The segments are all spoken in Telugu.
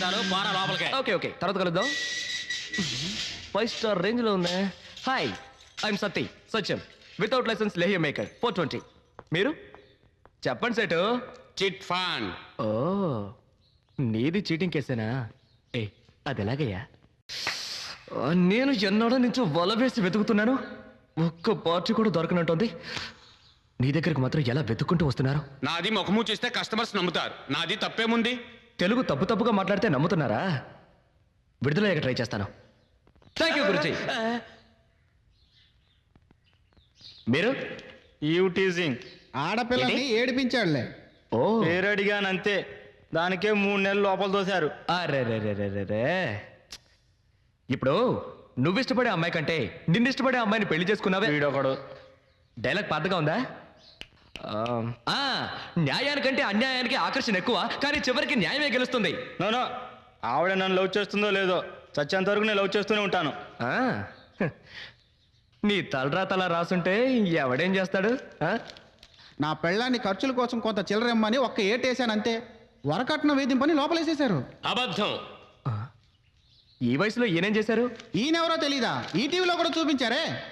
చాలు పారా లోపలికే. Okay okay. తర్వాత కలుద్దాం. ఫైవ్ స్టార్ రేంజ్లో ఉందా hi I'm Satti Satyam without licence లేహియర్ maker four twenty. మీరు? చెప్పండి సెటు. చిట్ ఫండ్ ఓ నీది చీటింగ్ కేసేనా? ఏ అది ఎలాగయ్యా? నేను ఎన్నడో నుంచి వల వేసి వెతుకుతున్నాను. ఒక్క పార్టీ కూడా దొరకనట్టుంది నీ దగ్గరికి మాత్రం ఎలా వెతుక్కుంటూ వస్తున్నారు? నాది ముఖము చేస్తే కస్టమర్స్ నమ్ముతారు. నాది తప్పేముంది? తెలుగు తప్పు తప్పుగా మాట్లాడితే నమ్ముతున్నారా? విడుదలయ్యాక ట్రై చేస్తాను. Thank you Guruji. మీరు? You teasing. ఆడపిల్లని ఏడిపించాడులే. ఓ. పేరు అడిగానంతే దానికే మూడు నెలలు లోపల తోశారు. అరే రే రే రే రే రే ఇప్పుడు నువ్వు ఇష్టపడే అమ్మాయి కంటే నిన్ను ఇష్టపడే అమ్మాయిని పెళ్ళి చేసుకున్నావే? వీడొకడు. డైలాగ్ పాతగా ఉందా? ఆ, ఆ, న్యాయానికంటే అన్యాయానికి ఆకర్షణ ఎక్కువ కానీ చివరికి న్యాయమే గెలుస్తుంది. నో ఆవిడ నన్ను లవ్ చేస్తుందో లేదో చచ్చేంత వరకు నేను లవ్ చేస్తూనే ఉంటాను. ఆ, హ. నీ తలరా తల రాసుంటే ఎవడేం చేస్తాడు? ఆ? నా పెళ్ళాన్ని ఖర్చుల కోసం కొంత చిల్లరమ్మని ఒక్క ఏటేశాను అంతే. వరకట్న వేధింపని లోపలేసేశారు. అబద్ధం. ఆ. ఈ వయసులో ఈయనేం చేశారు? ఈయనెవరో తెలీదా? ఈ టీవీలో కూడా చూపించారే?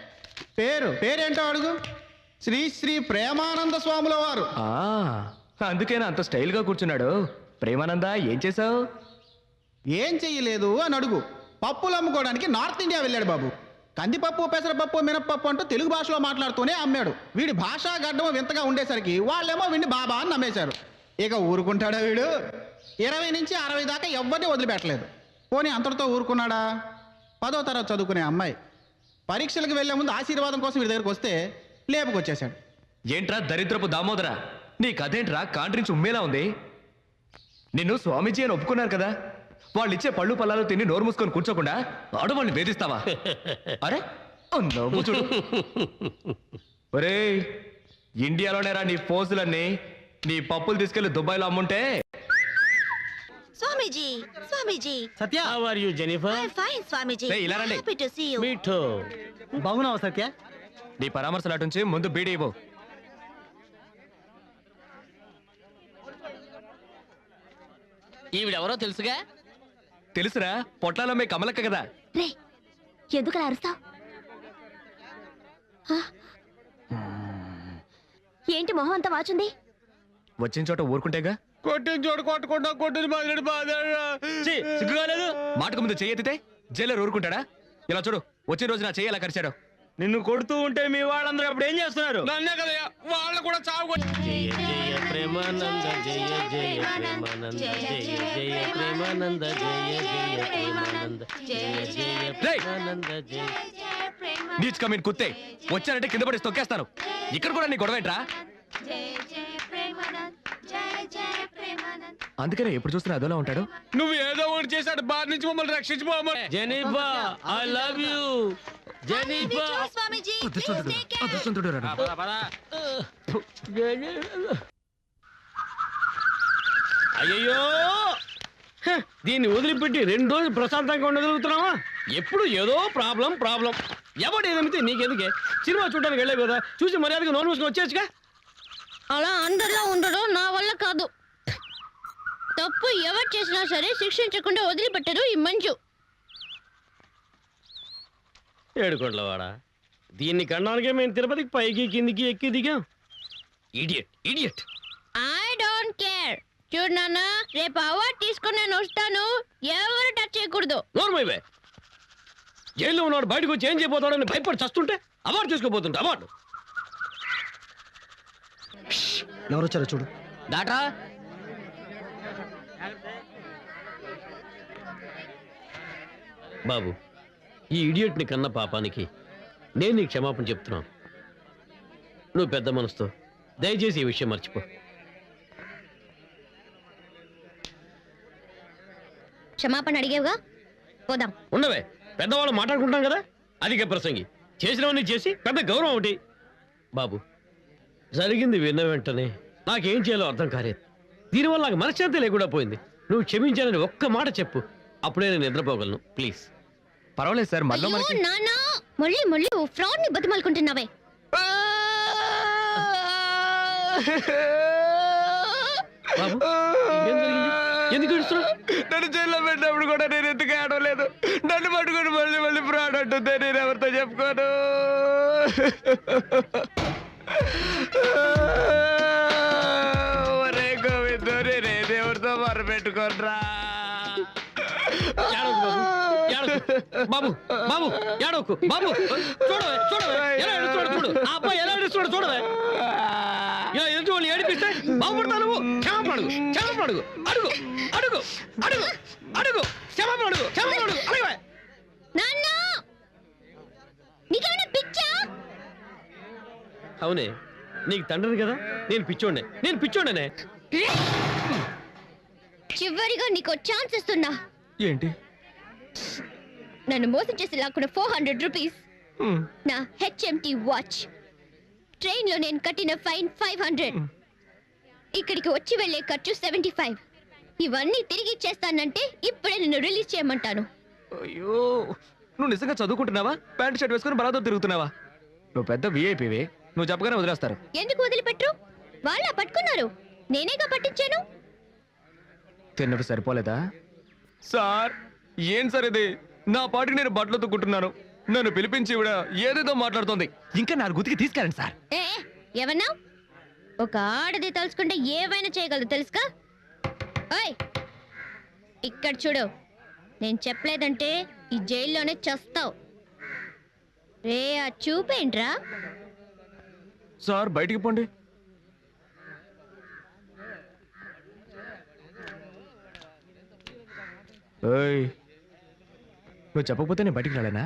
పేరు పేరేంటో అడుగు. శ్రీ శ్రీ ప్రేమానంద స్వాముల వారు. ఆ, అందుకేనా అంత స్టైల్గా కూర్చున్నాడు? ప్రేమానంద ఏం చేసావు ఏం చెయ్యలేదు అని అడుగు. పప్పులు అమ్ముకోవడానికి నార్త్ ఇండియా వెళ్ళాడు బాబు. కందిపప్పు పెసరపప్పు మినప్పప్పు అంటూ తెలుగు భాషలో మాట్లాడుతూనే అమ్మాడు. వీడి భాషా గడ్డం వింతగా ఉండేసరికి వాళ్ళేమో వీడిని బాబా అని నమ్మేశారు. ఇక ఊరుకుంటాడా వీడు? ఇరవై నుంచి అరవై దాకా ఎవరిని వదిలిపెట్టలేదు. పోనీ అంతటితో ఊరుకున్నాడా? పదో తరగతి చదువుకునే అమ్మాయి. పరీక్షలకు వెళ్ళే ముందు ఆశీర్వాదం కోసం వీడి దగ్గరికి వస్తే లేపుకొచ్చేశాడు. ఏంట్రా దరిద్రపు దామోదరా? నీ కథేంట్రా కాంట్రించి ఉమ్మేలా ఉంది? నిన్ను స్వామీజీ అని ఒప్పుకున్నారు కదా? వాళ్ళు ఇచ్చే పళ్ళు పళ్ళాలు తిని నోరు మూసుకొని కూర్చోకుండా ఆడవాళ్ళని వేధిస్తావా? అరే నవ్వు చూడు. ఒరే ఇండియాలోనేరా నీ ఫోజులన్నీ. నీ పప్పులు తీసుకెళ్ళి దుబాయ్లో అమ్ముంటే. Swamiji Swamiji. Satya How are you, Jennifer? I fine Swamiji. ఇలా రండి. Happy to see you. బాగున్నావు సత్య? నీ పరామర్శలు అటుంచి ముందు బీడీ ఇవ్వు. ఈవిడెవరో తెలుసుగా? తెలుసురా పొట్లాలమ్మే కమలక్క కదా. రే ఎందుకు అరుస్తావ్? ఏంటి మొహం అంతా వాచుంది? వచ్చిన చోట ఊరుకుంటేగా? కొట్టిన చోటు కొట్టకుండా కొట్టిన బాధ బాధ సిగ్గుగాలేదు. మాటకు ముందు చెయ్యెత్తితే జైలర్ ఊరుకుంటాడా? ఇలా చూడు వచ్చిన రోజు నా చెయ్యి ఎలా కరిచాడు. నిన్ను కొడుతూ ఉంటే మీ వాళ్ళందరూ అప్పుడు ఏం చేస్తున్నారు? నన్నే కదయ్యా వాళ్ళు కూడా చావు జయ జయ ప్రేమానంద జయ జయ ప్రేమానంద జయ జయ ప్రేమానంద జయ జయ ప్రేమానంద జయ జయ రేయ్! ప్రేమానంద జయ. నీచ్ కమీన్ కుత్తే. వచ్చానంటే కింద పడి తొక్కేస్తాను. ఇక్కడ కూడా నీ గొడవ ఏంట్రా? అందుకనే ఎప్పుడు చూస్తున్నా అదోలా ఉంటాడు. నువ్వు ఏదో ఒకటి చేశాడు బాధ నుంచి మమ్మల్ని రక్షించుకోమని Jennifer I love you Swamiji హ, దీన్ని వదిలిపెట్టి రెండు రోజులు ప్రశాంతంగా ఉండగలుగుతున్నావా? ఎప్పుడు ఏదో ప్రాబ్లం ప్రాబ్లం. ఎవడు ఏదమితే నీకెందుకే? సినిమా చూడడానికి వెళ్ళావు కదా చూసి మర్యాదగా నోన్ మూసుకొని వచ్చేచ్చుగా అలా అందరిలో ఉండడం నా వల్ల కాదు. తప్పు ఎవరు చేసినా సరే శిక్షించకుండా వదిలిపెట్టరు ఈ మంజు ఏడుకోట్లవాడా దీన్ని కన్నానికే మేము తిరుపతికి పైకి కిందికి ఎక్కి దిగాం. Idiot idiot I don't care చూడు నాన్న రేపు అవార్డు తీసుకుని నేను వస్తాను. ఎవరు టచ్ చేయకూడదు. నోర్మైవే జైల్లో ఉన్నాడు బయటకు వచ్చి ఏం చేయబోతాడని భయపడి చస్తుంటే అవార్డు తీసుకోబోతుంటే అవార్డు. ఎవరొచ్చారో చూడు. దాటా బాబు ఈ ఇడియట్ని కన్న పాపానికి నేను నీకు క్షమాపణ చెప్తున్నాను. నువ్వు పెద్ద మనసుతో దయచేసి ఈ విషయం మర్చిపో. క్షమాపణ అడిగేవుగా? పోదాం. ఉండవే పెద్దవాళ్ళు మాట్లాడుకుంటాం కదా? అధిక ప్రసంగి. చేసినవన్నీ చేసి పెద్ద గౌరవం ఒకటి. బాబు జరిగింది విన్న వెంటనే నాకేం చేయాలో అర్థం కాలేదు. దీనివల్ల నాకు మనశ్శాంతి లేకుండా పోయింది. నువ్వు క్షమించాలని ఒక్క మాట చెప్పు. అప్పుడే నేను నిద్రపోగలను. ప్లీజ్. పర్వాలేదు సార్ మళ్ళీ అయ్యో మనకి నాన్న మళ్ళీ మళ్ళీ ఫ్రాడ్ని బతిమాలుకుంటున్నావే. బాబు ఏం జరిగింది? ఎందుకు ఏడుస్తున్నావు? నన్ను జైల్లో పెట్టినప్పుడు కూడా నేను ఎందుకు ఆడలేదు నన్ను పట్టుకుని మళ్ళీ మళ్ళీ ఫ్రాడ్ అంటుంది నేను ఎవరితో చెప్పుకోను? ఒరే గోవిందో నేను ఏ దేవుడితో మొరపెట్టుకోనరా ఏడవకు బాబు. బాబు బాబు ఏడవకు బాబు. చూడవే చూడవే. ఎలా ఏడుస్తున్నాడు చూడు. ఆ అబ్బాయి ఎలా ఏడుస్తున్నాడు చూడవే. ఇలా ఎదుటి వాళ్ళు ఏడిపిస్తే? బాగుపడతావు నువ్వు. క్షమాపణ అడుగు క్షమాపణ అడుగు. అడుగు అడుగు అడుగు అడుగు. క్షమాపణ అడుగు క్షమాపణ అడుగు. అడగవే నాన్న! నీకేమైనా పిచ్చా? అవునే నీకు తండ్రిని కదా? నేను పిచ్చోడ్నే. నేను పిచ్చోడనే చివరిగా నీకు ఛాన్స్ ఇస్తున్నా. ఏంటి? నన్ను మోసం చేసి లాక్కున్న ఫోర్ హండ్రెడ్ రూపీస్. నా హెచ్ఎంటి వాచ్ ట్రైన్లో నేను కట్టిన ఫైన్ ఫైవ్ హండ్రెడ్ ఇక్కడికి వచ్చి వెళ్ళే ఖర్చు సెవెంటీ ఫైవ్ ఇవన్నీ తిరిగి ఇచ్చేస్తానంటే ఇప్పుడే నిన్ను రిలీజ్ చేయమంటాను. అయ్యో నువ్వు నిజంగా చదువుకుంటున్నావా? ప్యాంట్ షర్ట్ వేసుకుని బలాతో తిరుగుతున్నావా? నువ్వు పెద్ద విఐపివి నువ్వు చెప్పగానే వదిలేస్తారు. ఎందుకు వదిలిపెట్టరు? వాళ్ళ పట్టుకున్నారు? నేనేగా పట్టించాను? తిన్నవి సరిపోలేదా? సార్ ఏం సార్ ఇది? నా పాటికి నేను బట్టలు తుక్కుంటున్నాను నన్ను పిలిపించి ఇవిడ ఏదేదో మాట్లాడుతోంది. ఇంకా నా గుతికి తీసుకెళ్ళండి సార్. ఏ ఏమన్నా? ఒక ఆడది తలుచుకుంటే ఏవైనా చేయగలదు తెలుసుకా ఓయ్ ఇక్కడ చూడు. నేను చెప్పలేదంటే ఈ జైల్లోనే చస్తావు. రే ఆ చూపేంట్రా సార్ బయటికి పోండి. ఏయ్, నువ్వు చెప్పకపోతే నేను బయటికి రాలేనా?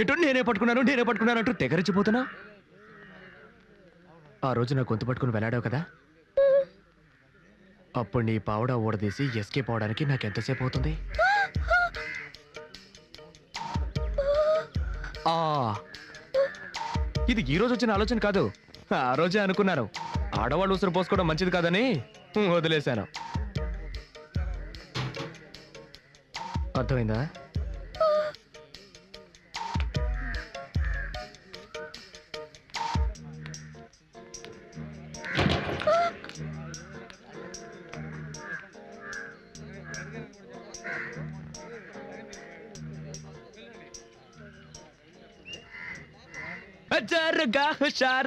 ఎటు నేనే పట్టుకున్నాను నేనే పట్టుకున్నాను అంటూ తెగరించిపోతున్నా? ఆ రోజు నా గొంతు పట్టుకుని వెళ్ళాడావు కదా? అప్పుడు నీ పావుడ ఊడదీసి ఎస్కేప్ అవడానికి నాకు ఎంతసేపు అవుతుంది? ఆ ఇది ఈ రోజు వచ్చిన ఆలోచన కాదు. ఆ రోజే అనుకున్నాను ఆడవాళ్ళు ఉసురు పోసుకోవడం మంచిది కాదని వదిలేశాను. అర్థమైందా?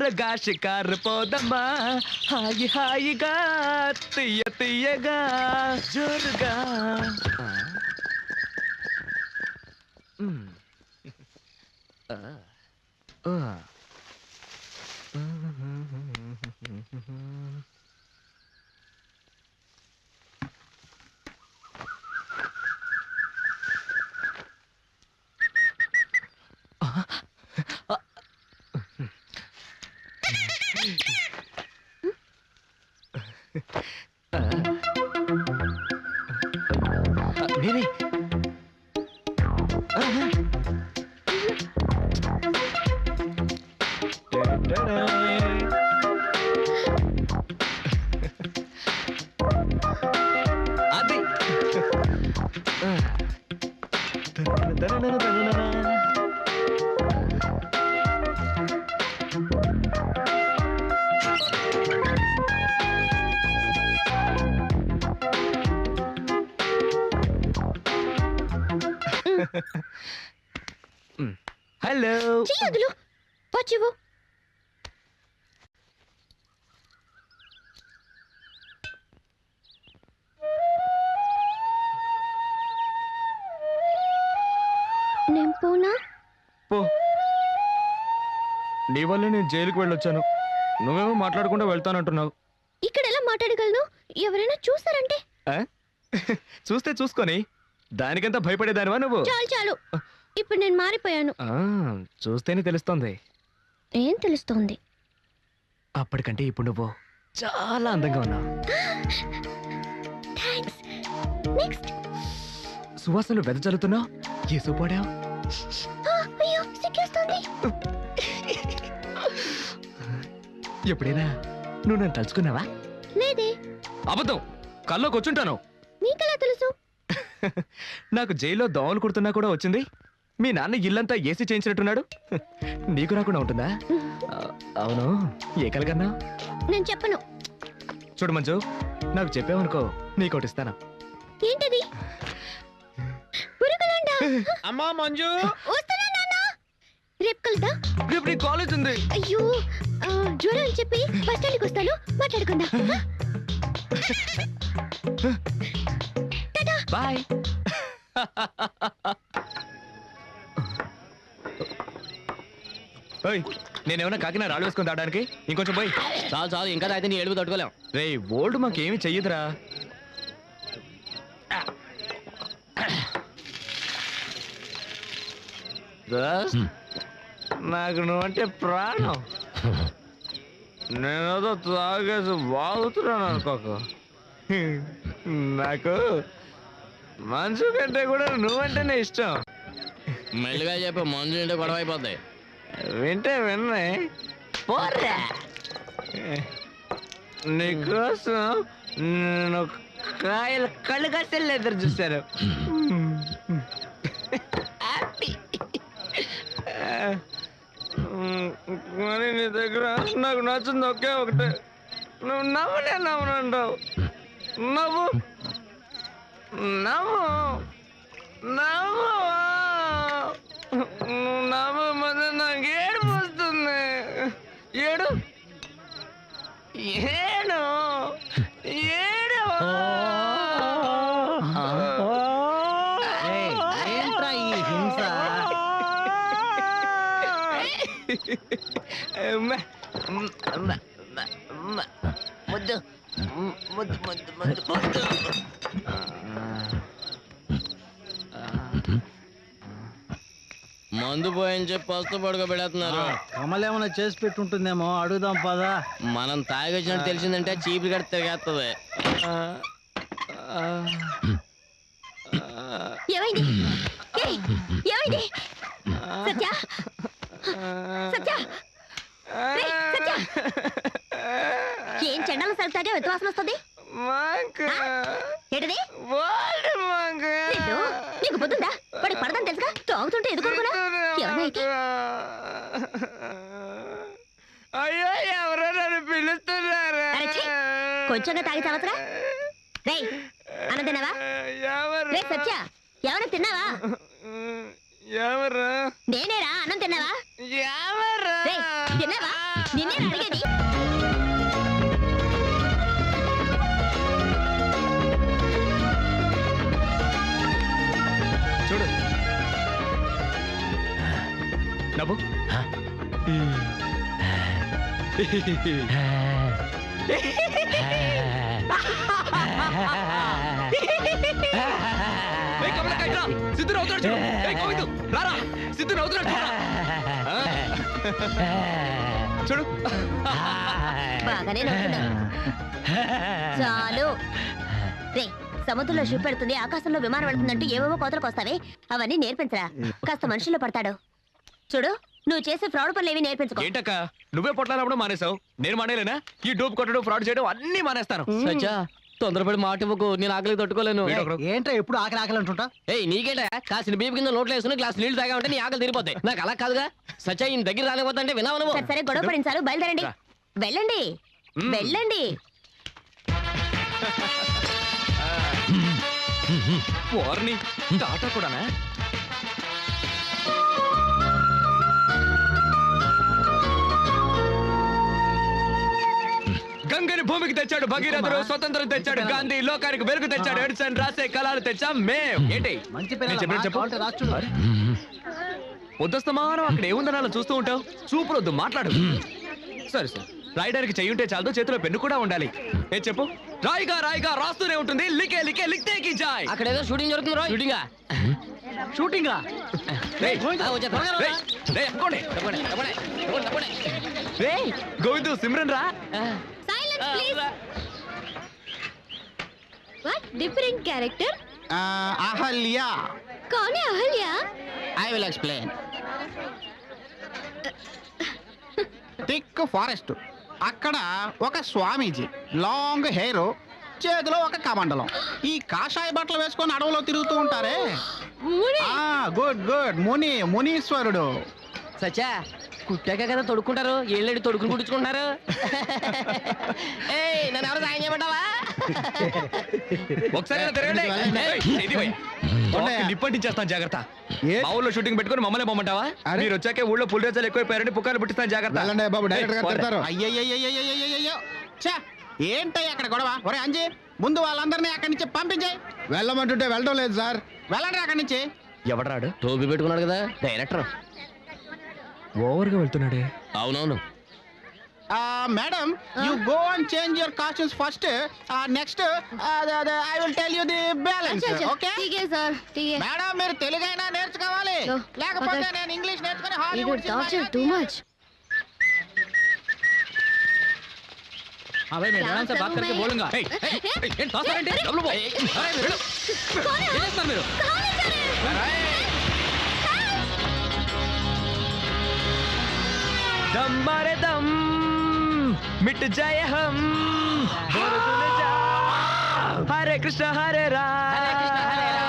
హుషారుగా షికారు పోదమ్మా హాయి హాయిగా తీయ తీయగా జోరుగా ఆ. చెయ్యదులు వచ్చివు నేను పోనా? పో. నీ వల్ల నేను జైలుకి వెళ్ళొచ్చాను. నువ్వేమో మాట్లాడకుండా వెళ్తానంటున్నావు. ఇక్కడ ఎలా మాట్లాడగలను? ఎవరైనా చూస్తారంటే. ఆ? చూస్తే చూసుకొని. దానికంతా భయపడేదానివా నువ్వు? చాలు చాలు. ఇప్పుడు నేను మారిపోయాను. ఆ, చూస్తేనే తెలుస్తోంది. ఏం తెలుస్తోంది? అప్పటికంటే ఇప్పుడు నువ్వు చాలా అందంగా ఉన్నావు. థ్యాంక్స్ నెక్స్ట్ సువాసనలు వెదజల్లుతున్నావు? ఏ సూపాడావు అయ్యో సిగ్గేస్తుంది. ఎప్పుడైనా నువ్వు నన్ను తలుచుకున్నావా? లేదే. అబద్ధం. కల్లోకి వచ్చుంటాను నీకెలా తెలుసు? నాకు జైల్లో దోమలు కుడుతున్నా కూడా వచ్చింది. మీ నాన్న ఇల్లంతా ఏసీ చేయించినట్టున్నాడు? నీకు రాకుండా ఉంటుందా? ఆ, అవును. ఏ కలగన్నా నేను చెప్పను. చూడు మంజు నాకు చెప్పావనుకో నీకోటి ఇస్తాను. ఏంటది? పురుగులుండా? అమ్మా మంజు. వస్తున్నా నాన్న? రేపు కలుద్దా? రేపు నీ కాలేజ్ ఉంది. అయ్యో ఆ, జ్వరం అని చెప్పి బస్ స్టాండ్కి వస్తాను. మాట్లాడుకుందాం? బాయ్. ఓయ్ నేనేమన్నా కాకినా రాళ్ళు వేసుకొని తాగడానికి? ఇంకొంచెం పోయి. చాలు చాలు ఇంకా తాగితే నీ ఏడుపు తట్టుకోలేం. రే ఓల్డ్ మాకేమి చెయ్యదురా. దోస్త్, నాకు నువ్వంటే ప్రాణం. నేనేదో తాగేసి బాగుతున్నాను అనుకోక. నాకు మనసు కంటే కూడా నువ్వంటేనే ఇష్టం. మెల్లిగా చెప్పు మంజు ఇంటే గొడవ అయిపోద్ది. వింటే విన్నే. పోరా నీకోసం నేను కాయలు కళ్ళు కట్టెలు ఎదురు చూశాను. హ్యాపీ. కానీ నీ దగ్గర నాకు నచ్చింది ఒకే ఒకటే. నువ్వు నవ్వునే నవ్వనంటావు నవ్వు నవ్వు. నవ్వు. నువ్వు. ముద్దు ముద్దు ముద్దు ముద్దు ముద్దు మందు పోయని చెప్పి పస్తు పడుకోబెడుతున్నారు కమలేమన్నా చేసి పెట్టుంటుందేమో అడుగుదాం పదా. మనం తాగొచ్చినట్టు తెలిసిందంటే చీపు కడితే తిరిగేస్తుంది ఏమైంది? ఏమైంది? సత్య సత్య. ఏం చెండాల సరితాగా వ్యత్యాసం వస్తుంది? ఏంటది? నీకు పొద్దుందా వాడికి పడదని తెలుసుగా తాగుతుంటే ఎదుర్కొనుకున్నా ఏమన్నా అయితే అయ్యో ఎవరో నన్ను పిలుస్తున్నారు? కొంచెంగా తాగి చావచ్చుగా రేయ్ అన్నం తిన్నావా? ఎవరు? రే సత్య! ఏమైనా తిన్నావా? ఎవరు నేనేరా అన్నం తిన్నావా? ఎవరు రేయ్ తిన్నావా? నిన్నే అడిగేది. చూడు. నవ్వు. రా. సిద్ధు నవ్వుతున్నాడు చూడు. ఏయ్, గోవిందు, రారా. సిద్ధు నవ్వుతున్నాడు చూడురా. ఆ? చూడు. బాగానే నవ్వుతున్నావు. చాలు. రే సముద్రంలో షిప్ పెడుతుంది ఆకాశంలో విమానం వెళ్తుందంటూ ఏవేవో కోతలకు వస్తావే. అవన్నీ నేర్పించరా. కాస్త మనుషుల్లో పడతాడు. చూడు నువ్వు చేసే ఫ్రాడ్ పనులు ఏవి నేర్పించుకో. ఏంటక్క? నువ్వే పొట్లాలప్పుడు మానేసావు నేను మానేలేనా? ఈ డూప్ కొట్టడం ఫ్రాడ్ చేయడం అన్ని మానేస్తాను. సచ్చా తొందరపడి మాట ఇవ్వకు నేను ఆకలికి తట్టుకోలేను. ఏంట్రా ఎప్పుడు ఆకలి ఆకలి అంటుంటా ఏయ్ నీకేంటా కాసిన బీపు కింద నోట్లో వేసుకుని గ్లాస్ నీళ్ళు తాగా ఉంటే నీ ఆకలి తీరిపోతాయి నాకు అలా కాదుగా సచ్చా ఈయన దగ్గర రానిపోతుంటే వినావు నువ్వు సరే గొడవ పడించాలు బయలుదేరండి. వెళ్ళండి. వెళ్ళండి వారిని టాటా కూడానా గంగని భూమికి తెచ్చాడు భగీరథుడు స్వతంత్రం తెచ్చాడు గాంధీ లోకానికి వెలుగు తెచ్చాడు ఎడిసన్ రాసే కళలు తెచ్చాం మేం. ఏంటి? చెప్పు. పొద్దుస్తమానం అక్కడ ఏముందని అలా చూస్తూ ఉంటావు? చూపులొద్దు మాట్లాడు. సరే సరే. రాయడానికి చెయ్యుంటే చాలదు చేతిలో పెన్ను కూడా ఉండాలి. ఏ చెప్పు? రాయిగా రాయిగా రాస్తూనే ఉంటుంది. లికే లికే లిక్తే కి జాయ్. అక్కడ ఏదో షూటింగ్ జరుగుతుంది షూటింగా? షూటింగా. రేయ్, గోవిందు సిమ్రన్ రా. వాట్ డిఫరెంట్ క్యారెక్టర్ అహల్య కానీ Ahalya I will explain thick forest అక్కడ ఒక స్వామీజీ లాంగ్ హెయిర్ చేతిలో ఒక కమండలం ఈ కాషాయ బట్టలు వేసుకొని అడవిలో తిరుగుతూ ఉంటారే గుడ్ గుడ్ ముని మునీశ్వరుడు సచ్చా కుట్టాక కదా తొడుక్కుంటారు. ఏళ్ళేడు తొడుకులు కుట్టించుకుంటున్నారు. ఏయ్ నన్ను ఎవరు సాయం చేయమంటావా? ఒకసారి ఇలా తిరగండి. ఏయ్, ఇది పోయి. బాక్స్కి నిప్పంటించేస్తాను జాగ్రత్త. ఏ? మా ఊళ్ళో షూటింగ్ పెట్టుకుని మమ్మల్ని పొమ్మంటావా? అరే. మీరు వచ్చాకే ఊళ్ళో పుల్ రేసాలు ఎక్కువైపోయారని పుకార్లు పుట్టిస్తాను జాగ్రత్త. వెళ్ళండి బాబు డైరెక్టర్ గారు ఏయ్, తిడతారు. అయ్యయ్యయ్యయ్యయ్యో ఛా ఏంటయ్య అక్కడ గొడవ ఒరే అంజీ ముందు వాళ్ళందరినీ అక్కడి నుంచి పంపించేయి వెళ్ళమంటుంటే వెళ్ళడం లేదు సార్ వెళ్ళండి అక్కడి నుంచి ఎవడరాడు టోపీ పెట్టుకున్నాడు కదా డైరెక్టర్ ఓవర్గా వెళ్తున్నాడే అవునవును madam you go and change your costumes first next I will tell you the balance okay ఠీకే sir ఠీకే madam మీరు తెలుగైనా నేర్చుకోవాలి No, లేకపోతే okay. నేను ఇంగ్లీష్ నేర్చుకుని ఇది హాలీవుడ్ టార్చర్ టూ మచ్ అవి మీరు मैडम से बात करके बोलूंगा। ఏయ్, ఏయ్, ఏయ్, ఏం తోస్తారంటే? డబ్బులు పో. అరే, వెళ్ళు. ఏం చేస్తున్నారు మీరు दम मारे दम मिट जाए हम बोल जा हरे कृष्ण हरे राम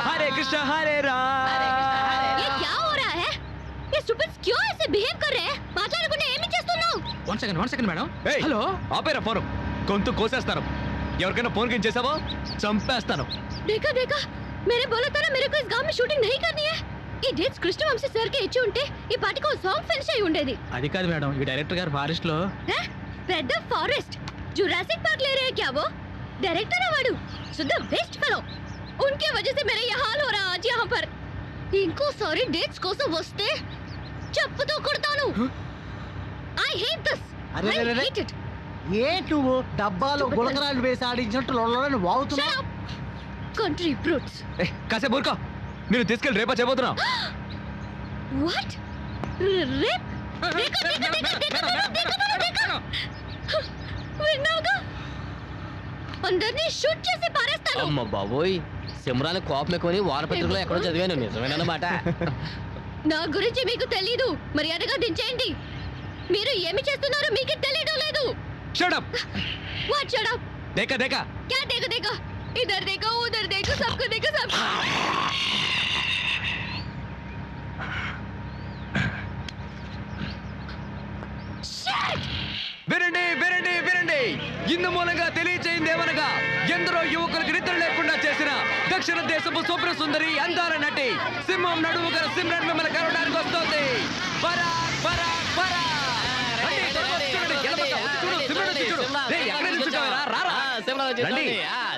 हरे कृष्ण हरे राम ये क्या हो रहा है ये स्टूपिड्स क्यों ऐसे बिहेव कर रहे हैं మాట్లాడకుండా ఏమి చేస్తున్నావు one second one second madam hello ఆపేరా phone గొంతు కోసేస్తాను ఎవరికైనా ఫోన్ కింద చేసావో చంపేస్తాను देखा देखा मेरे बोला था ना मेरे को इस गांव में शूटिंग नहीं करनी है ఈ డేట్స్ కృష్ణవంశీ సార్ కి ఇచ్చి ఉంటే ఈ పాటికి ఒక సాంగ్ ఫినిష్ అయి ఉండేది అది కాదు మేడం ఈ డైరెక్టర్ గారు ఫారెస్ట్ లో हैं? పెద్ద ఫారెస్ట్ जुरासिक पार्क ले रहे हैं क्या वो डायरेक्टर है वाडू शुद्ध बेस्ट फेलो उनके वजह से मेरा ये हाल हो रहा आज यहाँ पर ఇంకోసారి డేట్స్ కోసం వస్తే చెప్పుతో కొడతాను ఐ హేట్ దిస్ అరే, ఐ అరే, అరే. హేట్ ఇట్ ఏ నువ్వు డబ్బాలో గులకరాలు వేసి ఆడించినట్టు లొల్లని వాగుతున్నా షట్ అప్ కంట్రీ బ్రూట్స్ ఏ, కాసేపు ఊరుకో నేను తీసుకెళ్ళి రేపా చేయబోతున్నా. రేప్? అందరినీ షూట్ అమ్మ బాబోయ్ ఎక్కడో చదివాను నా గురించి మీకు తెలియదు మర్యాదగా దించేయండి. మీరు ఏమి చేస్తున్నారో మీకు తెలియడం లేదు. వాట్ इधर देखो उधर देखो सबको देखो सब Shit! వినండి వినండి వినండి ఇందు మూలంగా తెలియచేయింది ఏమనగా ఎందరో యువకులకు నిద్ర లేకుండా చేసిన దక్షిణ దేశపు శుభ్ర సుందరి అందాల నటి సింహం నడుము గల సిమ్రన్ మిమ్మల్ని కలవడానికి వస్తోంది పరాక్, పరాక్,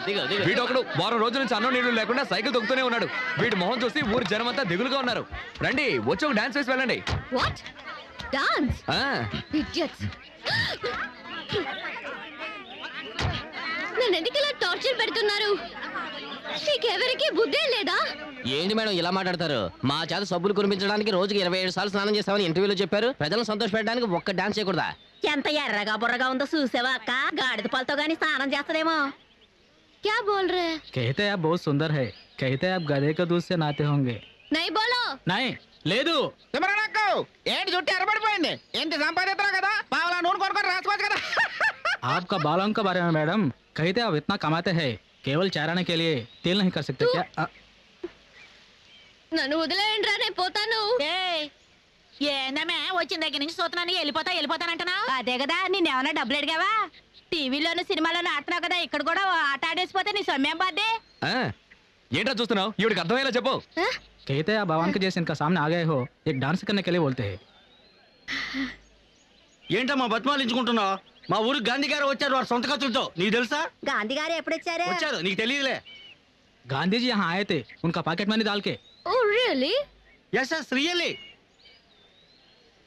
వీడు ఒకడు వారం రోజుల నుంచి అన్నం నీళ్ళు లేకుండా సైకిల్ తొక్కుతూనే ఉన్నాడు. వీడి మొహం చూసి ఊరి జనమంతా దిగులుగా ఉన్నారు. రండి వచ్చి ఒక డాన్స్ వేసి వెళ్ళండి. What? Dance? ఆ. Idiots! నన్ను ఎందుకు ఇలా టార్చర్ పెడుతున్నారు? నీకెవరికి బుద్ధే లేదా? ఏంటి మేడం ఇలా మాట్లాడతారు? మా చేత సబ్బులు కురిపించడానికి రోజుకి ఇరవై ఏడు సార్లు స్నానం చేస్తామని ఇంటర్వ్యూలో చెప్పారు. ప్రజలను సంతోష పెట్టడానికి ఒక్క డాన్స్ చేయకూడదా? ఎంత ఎర్రగా బుర్రగా ఉందో చూసావా అక్క? గాడిద పాలతో గాని స్నానం చేస్తదేమో. क्या बोल रहे हैं कहते आप बहुत सुंदर है कहते आप गधे के दूध से नहाते होंगे नहीं बोलो नहीं లేదు తిమ్మరాకు ఏంటి చుట్టూ ఎర్రబడిపోయింది ఏంటి సంపాదిస్తున్నావు కదా పావులా నూనె కొనుక్కొని రాసుకోవచ్చు కదా आपका बालों के बारे में मैडम कहते आप इतना कमाते हैं केवल चराने के लिए तेल नहीं कर सकते क्या आ, నన్ను వదిలేయండి రా నేను పోతాను ఏందమ్మే వచ్చిన దగ్గర నుంచి చూస్తున్నాను వెళ్ళిపోతా వెళ్ళిపోతానంటున్నావు అదే కదా నిన్నేమన్నా డబ్బులు అడిగావా టీవీలోను సినిమాలోను ఆడుతున్నావు కదా ఇక్కడ కూడా ఓ ఆట ఆడేసిపోతే నీ సొమ్మేం బాధ్యే ఆ, ఏంట్రా చూస్తున్నావు ఈవిడికి అర్థమయ్యేలా చెప్పు ఆ? कहते आप भगवान के जैसे इनका सामने आ गए हो एक डांस करने के लिए बोलते हैं ఏంటమ్మా బతిమాలించుకుంటున్నావు మా ఊరికి గాంధీ గారు వచ్చారు వాడు సొంత ఖర్చులతో నీకు తెలుసా గాంధీ గారు ఎప్పుడు వచ్చారు వచ్చారు నీకు తెలియదులే गांधी जी यहाँ आए थे उनका पॉकेट मनी डाल के oh really yes yes really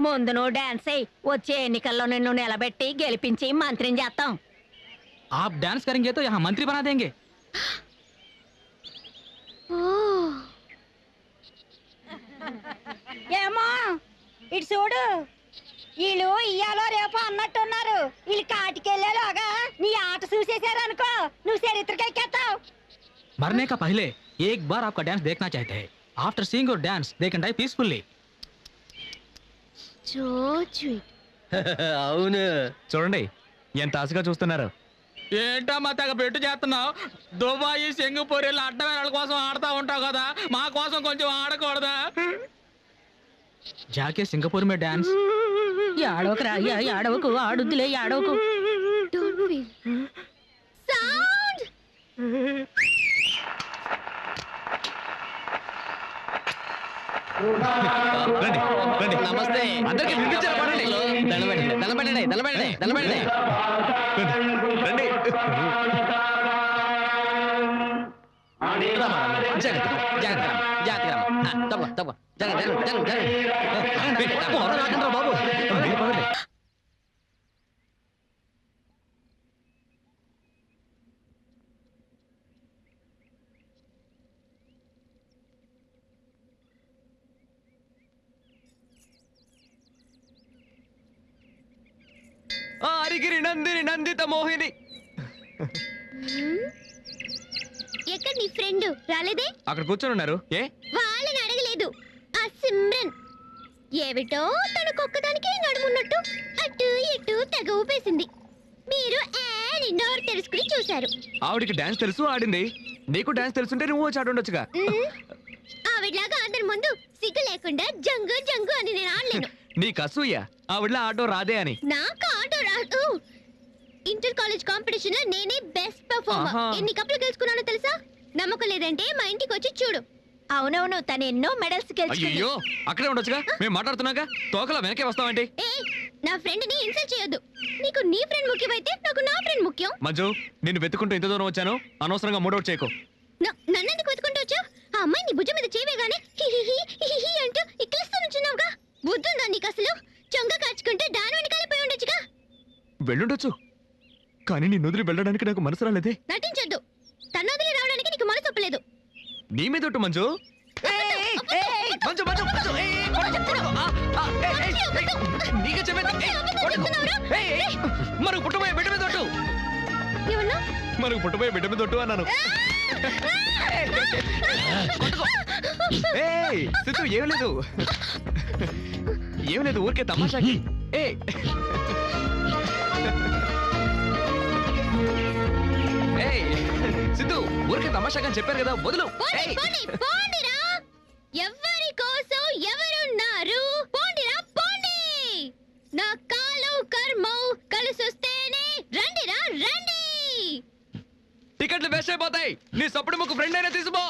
ముందు నువ్వు డాన్స్ అయ్యి వచ్చే ఎన్నికల్లో నిన్ను నిలబెట్టి గెలిపించి మంత్రిని చేస్తాం आप डांस करेंगे तो यहाँ मंत्री बना देंगे ఏమో ఇటు చూడు వీళ్ళు ఇయ్యాలో రేపు అన్నట్టున్నారు వీళ్ళు కాటికెళ్ళేలాగా నీ ఆట చూసేశారు అనుకో నువ్వు చరిత్రకి ఎక్కేస్తావు मरने का पहले एक बार आपका डांस देखना चाहते हैं after seeing your dance they can die peacefully అవును. చూడండి ఎంత ఆశగా చూస్తున్నారు. ఏంటమ్మా తెగ పెట్టు చేస్తున్నావు? దుబాయ్ సింగపూర్ ఇలా అడ్డవేళ కోసం ఆడుతా ఉంటావు కదా మా కోసం కొంచెం ఆడకూడదా? జాకే సింగపూర్ మే డాన్స్. ఆడవకు ఆడుద్దులే ఆడవకు. ఫీల్ సౌండ్ రండి రండి నమస్తే. అందరికీ వినిపించాలి పాడండి. దండం పెట్టండి దండం పెట్టండి రండి. జాగ్రత్త జాగ్రత్త జాగ్రత్త. తప్ప తప్ప. బాబు మీరు పదండి. అరిగిరి నందిని నందిత మోహిని. ఎక్కడ నీ ఫ్రెండ్? రాలేదే? అక్కడ కూర్చొని ఉన్నారు. ఏ? వాళ్ళని అడగలేదు. ఆ సిమ్రన్. ఏమిటో తనకొక్కదానికి నడుమున్నట్టు అటు ఇటు తెగ ఊపేసింది మీరు యాన్ నోరు తెలుసుకుని చూశారు. ఆవిడికి డాన్స్ తెలుసు ఆడింది. నీకు డాన్స్ తెలుసుంటే నువ్వు వచ్చి ఆడుండొచ్చుగా మ్మ్. ఆవిడలాగా అందరి ముందు సిగ్గు లేకుండా జంగు జంగు అని నేను ఆడలేను. నీకు అసూయ. ఆవిడలా ఆడో రాదే అని. నాకు ఇంటర్ కాలేజ్ కాంపిటీషన్లో నేనే బెస్ట్ పర్ఫార్మర్ ఆహా. ఎన్ని కప్పులు గెలుచుకున్నానో తెలుసా? నమ్మకం లేదంటే మా ఇంటికి వచ్చి చూడు. అవునవును తను ఎన్నో మెడల్స్ గెలుచుకుంది. అయ్యో అక్కడే ఉండొచ్చుగా? మేము మాట్లాడుతున్నాగా? తోకలా వెనకే వస్తామండి ఏ నా ఫ్రెండ్ని ఇన్సల్ట్ చేయొద్దు. నీకు నీ ఫ్రెండ్ ముఖ్యమైతే నాకు నా ఫ్రెండ్ ముఖ్యం. మంజు నిన్ను వెతుకుంటూ ఇంత దూరం వచ్చాను? అనవసరంగా మూడౌట్ చేయకు. న- నన్నెందుకు వెతుకుంటూ వచ్చావు? ఆ అమ్మాయి నీ భుజం మీద చేయగానే అంటూ ఇక్కిలిస్తూ నుంచున్నావుగా. బుద్ధుందా నీకు అసలు? చొంగ కాచుకుంటే దాని వెనకాల పోయి ఉండొచ్చుగా. వెళ్ళుండొచ్చు. కానీ నీ నుదిరి వెళ్ళడానికి నాకు మనసు రాలేదే. నటించొద్దు. తన వదిలి రావడానికి నీకు మనసు ఒప్పలేదు. నీ మీద ఒట్టు మంజు. మంజు నీకే చెప్పేది. మనకు పుట్టబోయే బిడ్డ మీద ఒట్టు. మనకు పుట్టబోయే బిడ్డ మీద ఒట్టు అన్నాను. కొట్టుకో. ఏయ్ సిద్ధు ఏం లేదు. ఏం లేదు ఊరికే తమాషాకి. ఏ ఊరికే తమాషాగా చెప్పారు కదా వదులు. పోండి ఏయ్. పోండి పోండిరా. ఎవరి కోసం ఎవరున్నారు? పోండిరా పోండి. నా కాలు కర్మం కలిసొస్తేనే రండిరా రండి. టికెట్లు వేస్ట్ అయిపోతాయి. నీ సప్పుడు ముక్కు ఫ్రెండ్ అయినా తీసుకో